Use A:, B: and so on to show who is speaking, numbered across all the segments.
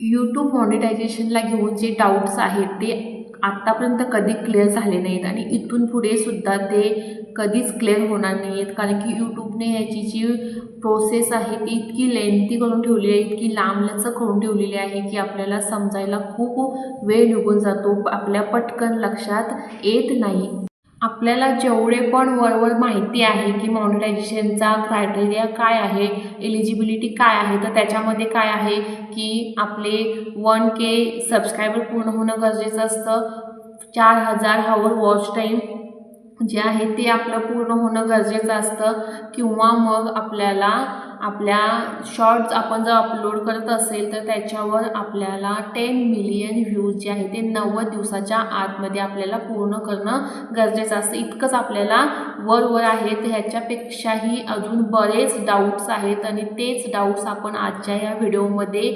A: YouTube मॉनिटायझेशनला घेऊन जे doubts आहेत ते आत्तापर्यंत कधी क्लिअर झाले नाहीत आणि इथून पुढे सुद्धा ते कधीच क्लिअर होणार नाही आहेत कारण की यूट्यूबने याची जी प्रोसेस आहे ती इतकी लेंथी करून ठेवली आहे इतकी लांबलचक करून ठेवलेली आहे की आपल्याला समजायला खूप वेळ निघून जातो. आपल्या पटकन लक्षात येत नाही. आपल्याला जेवढे पण वरवर माहिती आहे की मॉनिटायझेशनचा क्रायटेरिया काय आहे एलिजिबिलिटी काय आहे तर त्याच्यामध्ये काय आहे की आपले वन के सबस्क्रायबर पूर्ण होणं गरजेचं असतं. चार हजार हावर वॉच टाईम जे आहे ते आपलं पूर्ण होणं गरजेचं असतं. किंवा मग आपल्याला आपल्या शॉर्ट्स आपण जर अपलोड करत असेल तर त्याच्यावर आपल्याला टेन मिलियन व्ह्यूज जे आहे ते नव्वद दिवसाच्या आतमध्ये आपल्याला पूर्ण करणं गरजेचं असतं. इतकंच आपल्याला वर वर आहे तर ह्याच्यापेक्षाही अजून बरेच डाऊट्स आहेत. आणि तेच डाऊट्स आपण आजच्या या व्हिडिओमध्ये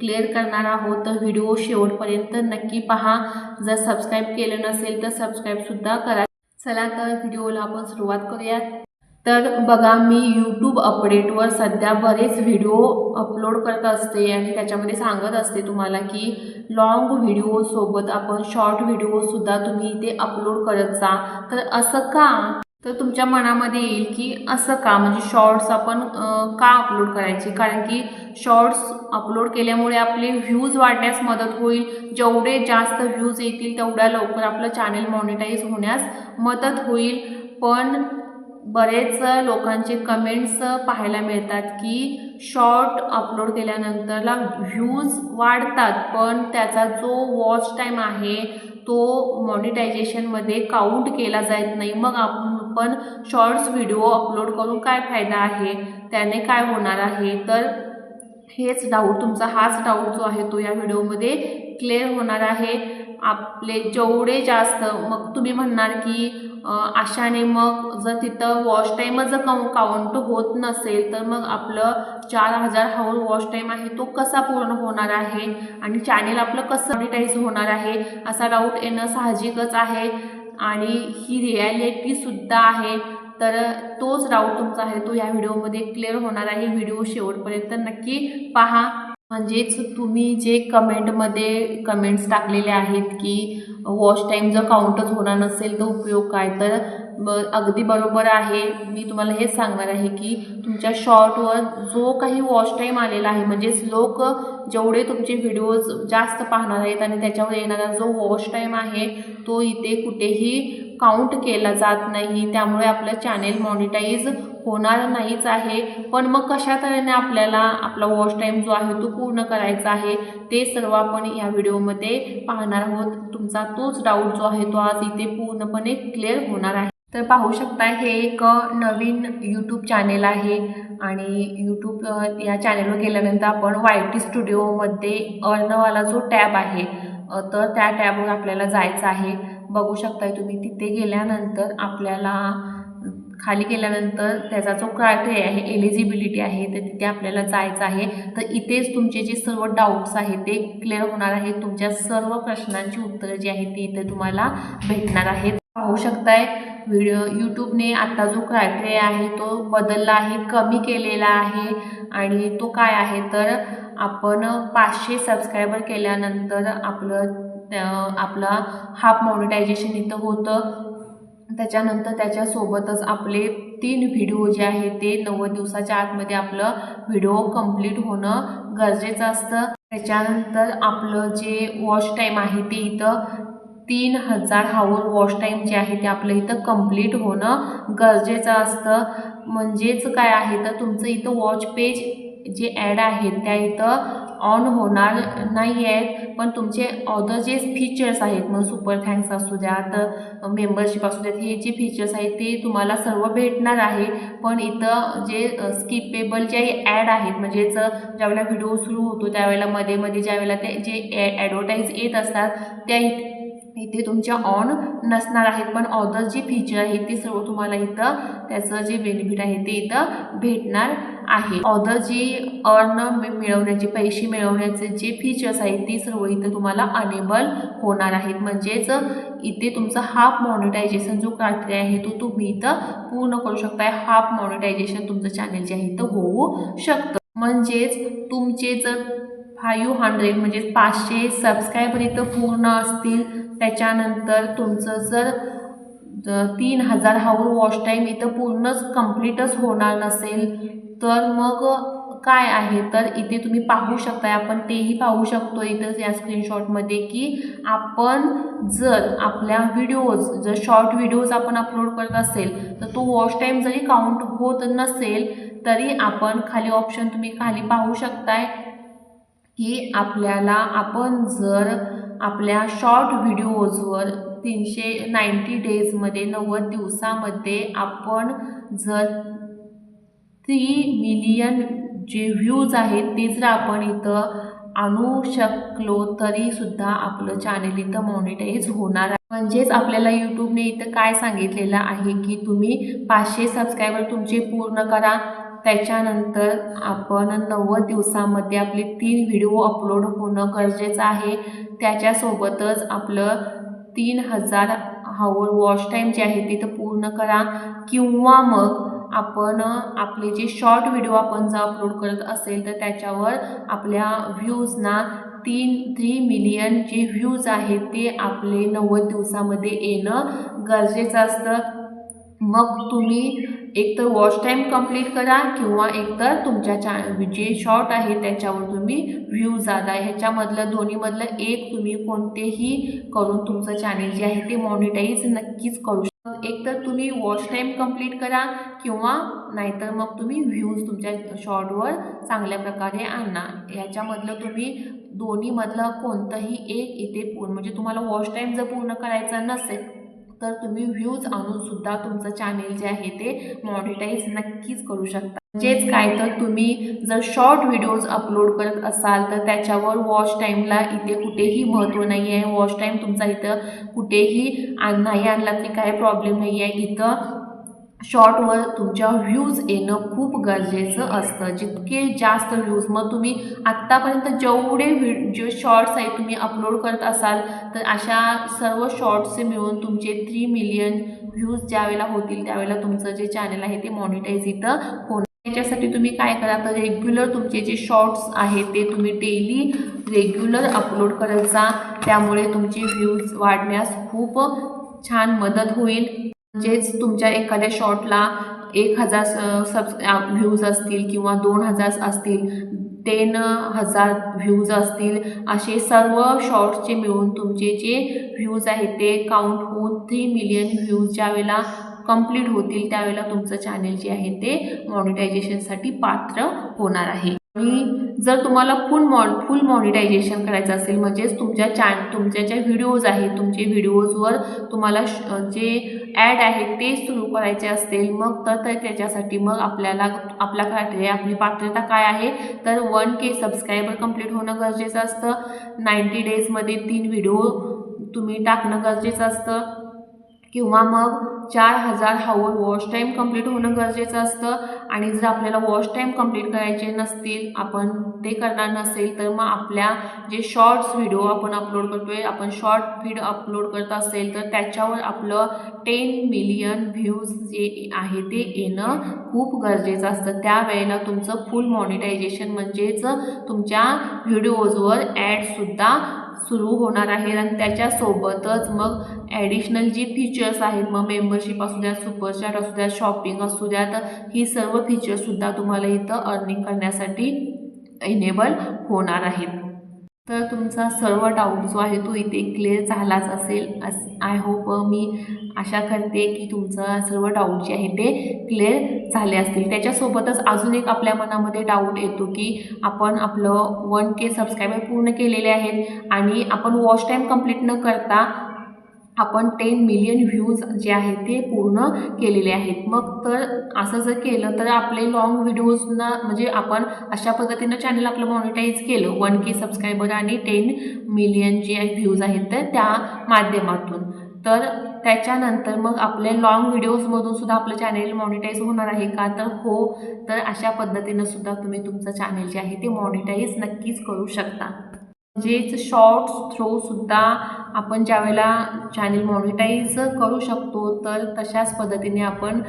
A: क्लिअर करणार आहोत. तर व्हिडिओ शेवटपर्यंत नक्की पहा. जर सबस्क्राईब केलं नसेल तर सबस्क्राईबसुद्धा करा. चला तर व्हिडिओला आपण सुरुवात करूयात. तर बघा मी यूट्यूब अपडेटवर सध्या बरेच व्हिडिओ अपलोड करत असते आणि त्याच्यामध्ये सांगत असते तुम्हाला की लाँग व्हिडिओसोबत आपण शॉर्ट व्हिडिओसुद्धा तुम्ही इथे अपलोड करत जा. तर असं का? तर तुमच्या मनामध्ये येईल की असं का? म्हणजे शॉर्ट्स आपण का अपलोड करायचे? कारण की शॉर्ट्स अपलोड केल्यामुळे आपले व्ह्यूज वाढण्यास मदत होईल. जेवढे जास्त व्ह्यूज येतील तेवढ्या लवकर आपलं चॅनल मॉनिटाईज होण्यास मदत होईल. पण बरेच लोकांचे कमेंट्स पाहायला मिळतात की शॉर्ट अपलोड केल्यानंतरला व्ह्यूज वाढतात पण त्याचा जो वॉच टाईम आहे तो मॉनिटायझेशनमध्ये काउंट केला जात नाही. मग आपण शॉर्ट्स व्हिडिओ अपलोड करून काय फायदा आहे? त्याने काय होणार आहे? तर हेच डाऊट तुमचा हाच डाऊट जो आहे तो या व्हिडिओमध्ये क्लिअर होणार आहे. आपले जेवढे जास्त मग तुम्ही म्हणणार की अशाने मग जर तिथं वॉच टाईमच जर काउ काउंट होत नसेल तर मग आपलं चार हजार हावर वॉच टाईम आहे तो कसा पूर्ण होणार आहे? आणि चॅनेल आपलं कसं सॅनिटाईज होणार आहे? असा डाऊट येणं साहजिकच आहे. आणि ही रिॲलिटीसुद्धा आहे. तर तोच डाऊट तुमचा आहे तो या व्हिडिओमध्ये क्लिअर होणार आहे. व्हिडिओ शेवटपर्यंत नक्की पहा. म्हणजेच तुम्ही जे कमेंटमध्ये कमेंट्स टाकलेले आहेत की वॉच टाईम जर काउंटच होणार नसेल तर उपयोग काय? तर ब अगदी बरोबर आहे. मी तुम्हाला हेच सांगणार आहे की तुमच्या शॉर्टवर जो काही वॉच टाईम आलेला आहे म्हणजेच लोक जेवढे तुमचे व्हिडिओज जास्त पाहणार आहेत आणि त्याच्यावर येणारा जो वॉच टाईम आहे तो इथे कुठेही काउंट केला जात नाही. त्यामुळे आपलं चॅनेल मॉनिटाईज होणार नाहीच आहे. पण मग कशा तऱ्हेने आपल्याला आपला वॉच टाईम जो आहे तो पूर्ण करायचा आहे ते सर्व आपण या व्हिडिओमध्ये पाहणार आहोत. तुमचा तोच डाऊट जो आहे तो आज इथे पूर्णपणे क्लिअर होणार आहे. तर पाहू शकता हे एक नवीन यूट्यूब चॅनेल आहे आणि यूट्यूब या चॅनेलवर गेल्यानंतर आपण वाय टी स्टुडिओमध्ये अर्नवाला जो टॅब आहे तर त्या टॅबवर आपल्याला जायचं आहे. बघू शकताय तुम्ही तिथे गेल्यानंतर आपल्याला खाली गेल्यानंतर त्याचा जो क्रायटेरिया आहे एलिजिबिलिटी आहे तर तिथे आपल्याला जायचं आहे. तर इथेच तुमचे जे सर्व डाऊट्स आहेत ते क्लिअर होणार आहेत तुमच्या सर्व प्रश्नांची उत्तरं जी आहेत ती इथे तुम्हाला भेटणार आहेत. पाहू शकताय व्हिडिओ यूट्यूबने आत्ता जो क्रायटेरिया आहे तो बदलला आहे कमी केलेला आहे. आणि तो काय आहे तर आपण पाचशे सबस्क्रायबर केल्यानंतर आपलं त्या- आपला हाफ मॉनिटायझेशन इथं होतं. त्याच्यानंतर त्याच्यासोबतच आपले तीन व्हिडिओ जे आहे ते नव्वद दिवसाच्या आतमध्ये आपलं व्हिडिओ कंप्लीट होणं गरजेचं असतं. त्याच्यानंतर आपलं जे वॉच टाईम आहे ते इथं तीन हजार हावर वॉच टाईम जे आहे ते आपलं इथं कंप्लीट होणं गरजेचं असतं. म्हणजेच काय आहे तर तुमचं इथं वॉच पेज जे ॲड आहेत त्या इथं ऑन होणार नाही आहेत पण तुमचे अदर जे फीचर्स आहेत मग सुपर थँक्स असू द्या मेंबरशिप असू द्यात हे जे फीचर्स आहेत ते तुम्हाला सर्व भेटणार आहे. पण इथं जे स्किपेबल जे ॲड आहेत म्हणजेच ज्यावेळेला व्हिडिओ सुरू होतो त्यावेळेला मध्ये मध्ये ज्यावेळेला ते जे ॲडव्हर्टाईज येत असतात त्या इथे तुमच्या ऑन नसणार आहेत पण ऑदर जे फीचर आहेत ते सर्व तुम्हाला इथं त्याचं जे बेनिफिट आहे ते इथं भेटणार आहे. ऑदर जे अर्न मिळवण्याचे पैसे मिळवण्याचे जे फीचर्स आहेत ते सर्व इथं तुम्हाला अनेबल होणार आहेत. म्हणजेच इथे तुमचं हाफ मॉनिटायझेशन जो क्रायटेरिया आहे तो तुम्ही इथं पूर्ण करू शकताय. हाफ मॉनिटायझेशन तुमचं चॅनल जे आहे इथं होऊ शकतं. म्हणजेच तुमचे जर फायू हंड्रेड म्हणजे पाचशे सबस्क्रायबर इथं पूर्ण असतील. त्याच्यानंतर तुमचं जर तीन हजार हावर वॉच टाईम इथं पूर्णच कंप्लीटच होणार नसेल तर मग काय आहे? तर इथे तुम्ही पाहू शकताय आपण तेही पाहू शकतो इथं या स्क्रीनशॉटमध्ये की आपण जर आपल्या व्हिडिओज जर शॉर्ट व्हिडिओज आपण अपलोड करत असेल तर तो वॉच टाईम जरी काउंट होत नसेल तरी आपण खाली ऑप्शन तुम्ही खाली पाहू शकताय. की आपल्याला आपण जर आपल्या शॉर्ट व्हिडिओजवर तीनशे नाईंटी डेजमध्ये नव्वद दिवसामध्ये आपण जर थ्री मिलियन जे व्ह्यूज आहेत ते जर आपण इथं आणू शकलो तरीसुद्धा आपलं चॅनेल इथं मॉनिटाईज होणार आहे. म्हणजेच आपल्याला यूट्यूबने इथं काय सांगितलेलं आहे की तुम्ही पाचशे सबस्क्रायबर तुमचे पूर्ण करा. त्याच्यानंतर आपण नव्वद दिवसामध्ये आपले तीन व्हिडिओ अपलोड होणं गरजेचं आहे. त्याच्यासोबतच आपलं तीन हजार हावर वॉच टाईम जे आहे ते तर पूर्ण करा. किंवा मग आपण आपले जे शॉर्ट व्हिडिओ आपण जर अपलोड करत असेल तर त्याच्यावर आपल्या व्ह्यूजना तीन थ्री मिलियन जे व्ह्यूज आहेत ते आपले नव्वद दिवसामध्ये येणं गरजेचं असतं. मग तुम्ही एकतर वॉच टाईम कंप्लीट करा किंवा एकतर तुमच्या चा जे शॉर्ट आहे त्याच्यावर तुम्ही व्ह्यू जादा ह्याच्यामधलं दोन्हीमधलं एक तुम्ही कोणतेही करून तुमचं चॅनेल जे आहे ते मॉनिटाईज नक्कीच करू शकता. एकतर तुम्ही वॉच टाईम कंप्लीट करा किंवा नाहीतर मग तुम्ही व्ह्यूज तुमच्या शॉर्टवर चांगल्या प्रकारे आणा ह्याच्यामधलं तुम्ही दोन्हीमधलं कोणतंही एक इथे पूर्ण म्हणजे तुम्हाला वॉच टाईम जर पूर्ण करायचा नसेल तर तुम्ही व्ह्यूज आणून सुद्धा तुमचं चॅनेल जे आहे ते मॉनिटाईज नक्कीच करू शकता. म्हणजेच काय तर तुम्ही जर शॉर्ट व्हिडिओज अपलोड करत असाल तर त्याच्यावर वॉच टाईमला इथे कुठेही महत्त्व नाही आहे. वॉच टाईम तुमचा इथं कुठेही आण नाही आणला तरी काही प्रॉब्लेम नाही आहे. इथं शॉर्टवर तुमच्या व्ह्यूज येणं खूप गरजेचं असतं. जितके जास्त व्ह्यूज मग तुम्ही आत्तापर्यंत जेवढे व्हि जे शॉर्ट्स आहेत तुम्ही अपलोड करत असाल तर अशा सर्व शॉर्ट्सचे मिळून तुमचे थ्री मिलियन व्ह्यूज ज्यावेळेला होतील त्यावेळेला तुमचं जे चॅनल आहे ते मॉनिटाईज इथं होणार. याच्यासाठी तुम्ही काय करा तर रेग्युलर तुमचे जे शॉर्ट्स आहेत ते तुम्ही डेली रेग्युलर अपलोड करत जा. त्यामुळे तुमचे व्ह्यूज वाढण्यास खूप छान मदत होईल. म्हणजेच तुमच्या एखाद्या शॉर्टला एक हजार सबस् व्ह्यूज असतील किंवा दोन हजार असतील टेन हजार व्ह्यूज असतील असे सर्व शॉर्ट्सचे मिळून तुमचे जे व्ह्यूज आहेत ते काउंट होऊन थ्री मिलियन व्ह्यूज ज्यावेळेला कंप्लीट होतील त्यावेळेला तुमचं चॅनेल जे आहे ते मॉनिटायझेशनसाठी पात्र होणार आहे. आणि जर तुम्हाला फुल मॉ फुल मॉनिटायझेशन करायचं असेल म्हणजेच तुमच्या चॅन तुमच्या ज्या व्हिडिओज आहेत तुमचे व्हिडिओजवर तुम्हाला श जे ॲड आहे ते सुरू करायचे असतील मग तर त्याच्यासाठी मग आपल्याला आपला क्रायटेरिया आपली पात्रता काय आहे? तर वन के सबस्क्रायबर कंप्लीट होणं गरजेचं असतं. नाईंटी डेजमध्ये तीन व्हिडिओ तुम्ही टाकणं गरजेचं असतं. किंवा मग चार हजार हावर वॉश टाईम कंप्लीट होणं गरजेचं असतं. आणि जर आपल्याला वॉच टाईम कंप्लीट करायचे नसतील आपण ते करणार नसेल तर मग आपल्या जे शॉर्ट्स व्हिडिओ आपण अपलोड करतो आहे आपण शॉर्ट फीड अपलोड करत असेल तर त्याच्यावर आपलं टेन मिलियन व्ह्यूज जे आहे ते येणं खूप गरजेचं असतं. त्यावेळेला तुमचं फुल मॉनिटायझेशन म्हणजेच तुमच्या व्हिडिओजवर ॲडसुद्धा सुरू होणार आहे आणि त्याच्यासोबतच मग ॲडिशनल जी फीचर्स आहेत मग मेंबरशिप असू द्या सुपरचॅट असू द्या शॉपिंग असू द्या तर ही सर्व फीचर्ससुद्धा तुम्हाला इथं अर्निंग करण्यासाठी इनेबल होणार आहेत. तर तुमचा सर्व डाऊट जो आहे तो इथे क्लिअर झालाच असेल. अस आय होप मी आशा करते की तुमचा सर्व डाऊट जे आहे ते क्लिअर झाले असतील. त्याच्यासोबतच अजून एक आपल्या मनामध्ये डाऊट येतो की आपण आपलं वन के सबस्क्रायबर पूर्ण केलेले आहेत आणि आपण वॉच टाईम कंप्लीट न करता आपण टेन मिलियन व्ह्यूज जे आहेत ते पूर्ण केलेले आहेत. मग तर असं जर केलं तर आपले लाँग व्हिडिओजना म्हणजे आपण अशा पद्धतीनं चॅनल आपलं मॉनिटाईज केलं वन के सबस्क्रायबर आणि टेन मिलियन जे व्ह्यूज आहेत तर त्या माध्यमातून. तर त्याच्यानंतर मग आपले लाँग व्हिडिओजमधून सुद्धा आपलं चॅनेल मॉनिटाईज होणार आहे का? तर हो तर अशा पद्धतीनं सुद्धा तुम्ही तुमचं चॅनेल जे आहे ते मॉनिटाईज नक्कीच करू शकता. म्हणजेच शॉर्ट्स थ्रोसुद्धा आपण ज्यावेळेला चॅनेल मॉनिटाईज करू शकतो तर तशाच पद्धतीने आपण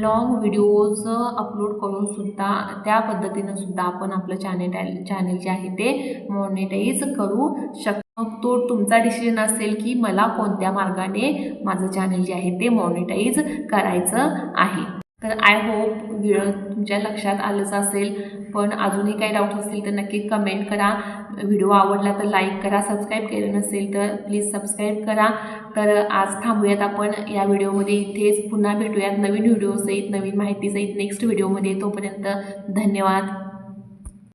A: लॉंग व्हिडिओज अपलोड करूनसुद्धा त्या पद्धतीनं सुद्धा आपण आपलं चॅनेल चॅनेल जे आहे ते मॉनिटाईज करू शकतो. मग तो तुमचा डिसिजन असेल की मला कोणत्या मार्गाने माझं चॅनल जे आहे ते मॉनिटाईज करायचं आहे. तर आय होप व्हिडिओ तुमच्या लक्षात आलंच असेल. पण अजूनही काही डाऊट असतील तर नक्की कमेंट करा. व्हिडिओ आवडला तर लाईक करा. सबस्क्राईब केलं नसेल तर प्लीज सबस्क्राईब करा. तर आज थांबूयात आपण या व्हिडिओमध्ये. इथेच पुन्हा भेटूयात नवीन व्हिडिओसहित नवीन माहितीसहित नेक्स्ट व्हिडिओमध्ये तोपर्यंत धन्यवाद.